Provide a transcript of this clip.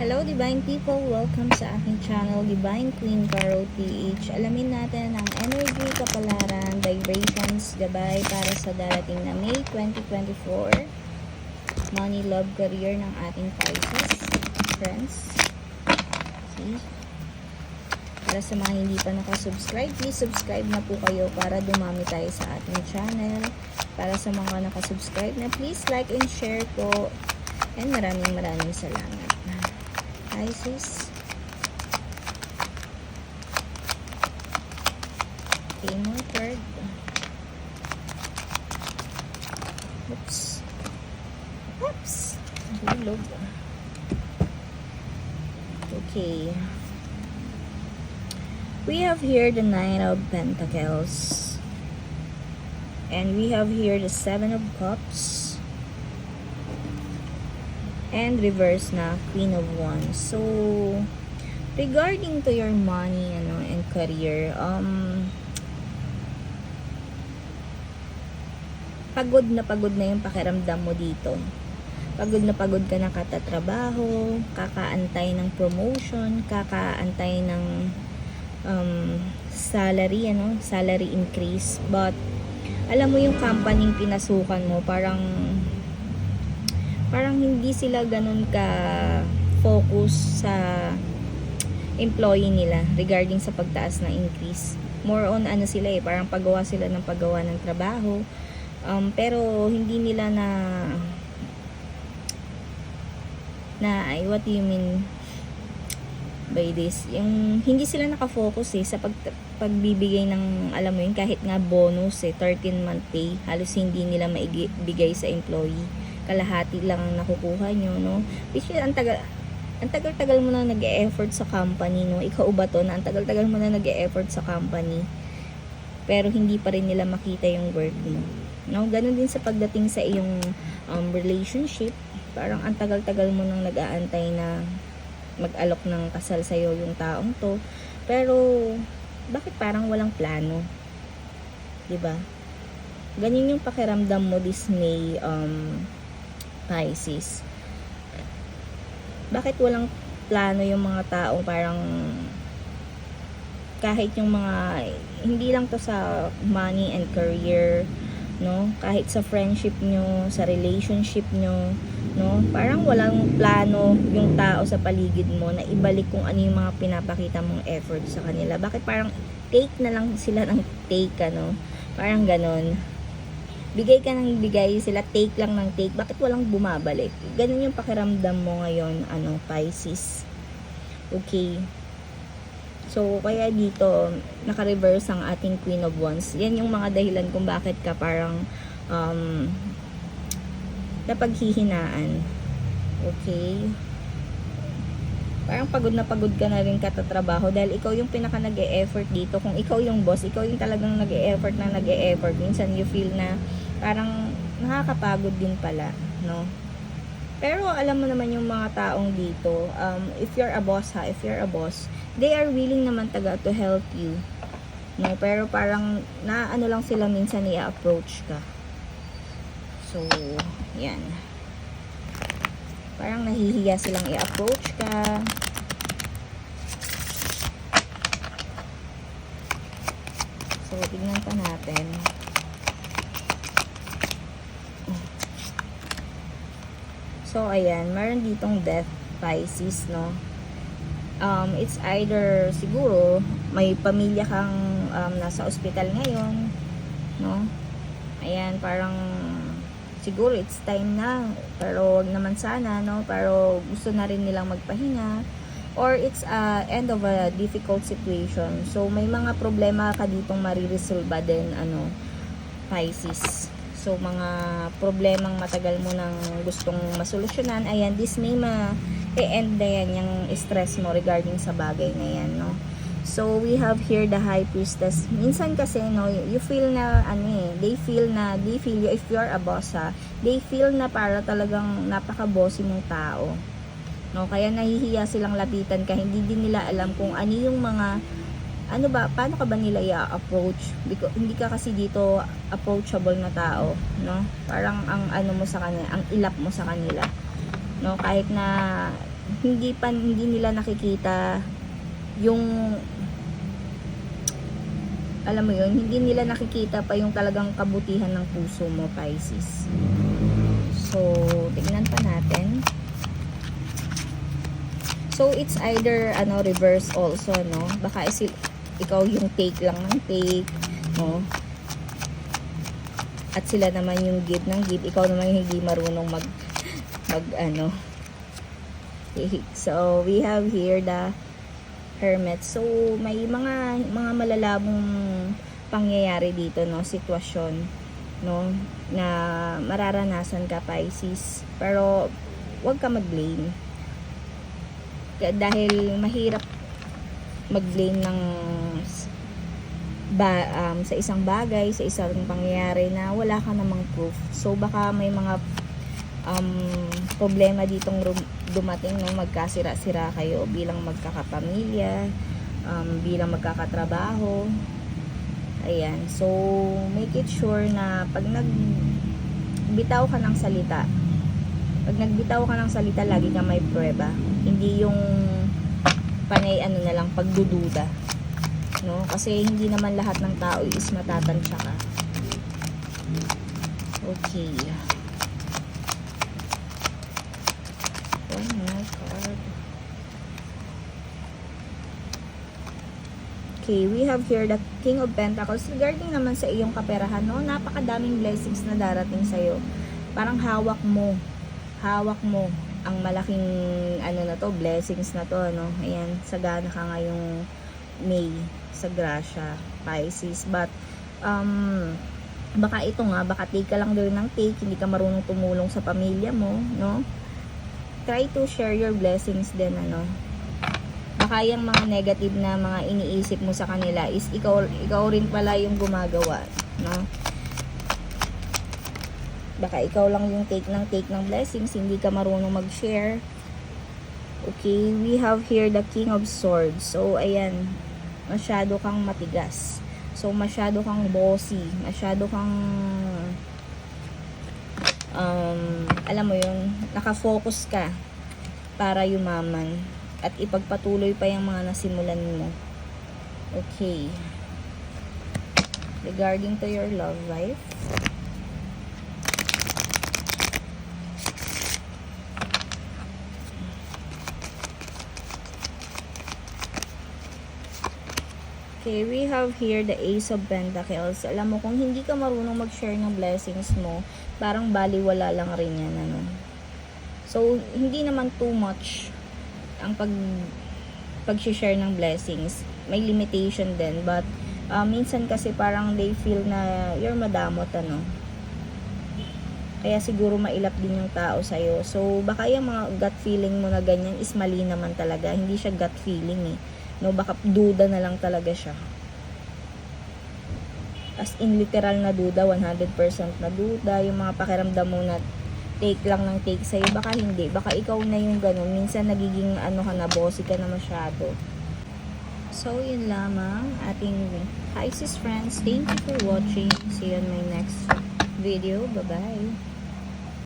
Hello Divine People! Welcome sa aking channel, Divine Queen Caro PH. Alamin natin ang energy, kapalaran, vibrations, gabay para sa darating na May 2024. Money, love, career ng ating Pisces. Friends. See? Para sa mga hindi pa nakasubscribe, please subscribe na po kayo para dumami tayo sa ating channel. Para sa mga nakasubscribe na, please like and share po. And maraming maraming salamat. Pisces. Okay, more card. Oops. Oops. Okay. We have here the Nine of Pentacles. And we have here the Seven of Cups and reverse na Queen of Wands. So, regarding to your money ano and career, um pagod na pagod na yung pakiramdam mo dito. Pagod na pagod ka na katatrabaho, kakaantay ng promotion, kakaantay ng um, salary, ano, salary increase. But, alam mo yung company pinasukan mo, parang parang hindi sila ganun ka focus sa employee nila regarding sa pagtaas ng increase. More on ano sila eh, parang paggawa sila ng paggawa ng trabaho. Um, pero hindi nila na na ay what do you mean by this yung hindi sila nakafocus eh sa pag, pagbibigay ng alam mo yun kahit nga bonus eh 13 month pay halos hindi nila maibigay sa employee kalahati lang ang nakukuha nyo, no? Which is, ang tagal, ang tagal-tagal mo na nag-e-effort sa company, no? Ikaw ba to na ang tagal-tagal mo na nag-e-effort sa company, pero hindi pa rin nila makita yung work mo. No? Ganon din sa pagdating sa iyong um, relationship, parang ang tagal-tagal mo nang nag-aantay na mag-alok ng kasal sa'yo yung taong to, pero bakit parang walang plano? ba? Ganyan yung pakiramdam mo this May um, Pisces. Bakit walang plano yung mga tao parang kahit yung mga hindi lang to sa money and career no? Kahit sa friendship nyo sa relationship nyo no? Parang walang plano yung tao sa paligid mo na ibalik kung ano yung mga pinapakita mong effort sa kanila. Bakit parang take na lang sila ng take ano? Parang ganon bigay ka ng bigay, sila take lang ng take, bakit walang bumabalik? Ganun yung pakiramdam mo ngayon, ano, Pisces. Okay. So, kaya dito, naka-reverse ang ating Queen of Wands. Yan yung mga dahilan kung bakit ka parang um, napaghihinaan. Okay. Parang pagod na pagod ka na rin katatrabaho dahil ikaw yung pinaka nag -e effort dito. Kung ikaw yung boss, ikaw yung talagang nag -e effort na nag -e effort. Minsan you feel na parang nakakapagod din pala, no? Pero alam mo naman yung mga taong dito, um, if you're a boss ha, if you're a boss, they are willing naman taga to help you. No, pero parang na ano lang sila minsan i-approach ka. So, yan. Parang nahihiya silang i-approach ka. So, tignan pa natin. So, ayan, meron ditong death Pisces, no? Um, it's either, siguro, may pamilya kang um, nasa ospital ngayon, no? Ayan, parang, siguro it's time na, pero wag naman sana, no? Pero gusto na rin nilang magpahinga, or it's a end of a difficult situation. So, may mga problema ka ditong mariresolba din, ano, Pisces. So, mga problemang matagal mo nang gustong masolusyonan, ayan, this may ma-end na yan yung stress mo regarding sa bagay na yan, no? So, we have here the high priestess. Minsan kasi, no, you feel na, ano eh, they feel na, they feel you, if you're a boss, ha, they feel na para talagang napaka-bossy mong tao. No, kaya nahihiya silang lapitan ka, hindi din nila alam kung ano yung mga ano ba, paano ka ba nila i-approach? Because, hindi ka kasi dito approachable na tao, no? Parang ang ano mo sa kanila, ang ilap mo sa kanila. No, kahit na hindi pa hindi nila nakikita yung alam mo yun, hindi nila nakikita pa yung talagang kabutihan ng puso mo, Pisces. So, tignan pa natin. So, it's either, ano, reverse also, no? Baka isi, ikaw yung take lang ng take, no? At sila naman yung give ng give. Ikaw naman yung hindi marunong mag, mag, ano. So, we have here the hermit. So, may mga mga malalabong pangyayari dito, no, sitwasyon, no, na mararanasan ka Pisces. Pero wag ka mag-blame. Dahil mahirap mag-blame ng ba, um, sa isang bagay, sa isang pangyayari na wala ka namang proof. So, baka may mga um, problema ditong dumating no magkasira-sira kayo bilang magkakapamilya um, bilang magkakatrabaho. Ayan. So make it sure na pag nagbitaw ka ng salita pag nagbitaw ka ng salita lagi ka may prueba. Hindi yung panay ano na lang pagdududa no? Kasi hindi naman lahat ng tao is matatansya ka. Okay Okay, we have here the King of Pentacles. Regarding naman sa iyong kaperahan, no? Napakadaming blessings na darating sa'yo. Parang hawak mo. Hawak mo ang malaking ano na to, blessings na to, ano? Ayan, sagana ka ngayong May sa Gracia, Pisces. But, um, baka ito nga, baka take ka lang doon ng take, hindi ka marunong tumulong sa pamilya mo, no? Try to share your blessings din ano? Baka yung mga negative na mga iniisip mo sa kanila is ikaw, ikaw rin pala yung gumagawa no? Baka ikaw lang yung take ng take ng blessings hindi ka marunong mag-share. Okay we have here the king of swords. So ayan masyado kang matigas. So masyado kang bossy masyado kang um, alam mo yun, nakafocus ka para yumaman at ipagpatuloy pa yung mga nasimulan mo. Okay. Regarding to your love life, Okay, we have here the Ace of Pentacles. Alam mo, kung hindi ka marunong mag-share ng blessings mo, parang baliwala lang rin yan, ano. So, hindi naman too much ang pag pag-share ng blessings. May limitation din, but uh, minsan kasi parang they feel na you're madamot, ano. Kaya siguro mailap din yung tao sa'yo. So, baka yung mga gut feeling mo na ganyan is mali naman talaga. Hindi siya gut feeling eh. No, baka duda na lang talaga siya. As in literal na duda, 100% na duda. Yung mga pakiramdam mo na take lang ng take sa'yo, baka hindi. Baka ikaw na yung ganun. Minsan nagiging ano ka na, bossy ka na masyado. So, yun lamang ating Pisces friends. Thank you for watching. See you on my next video. Bye-bye.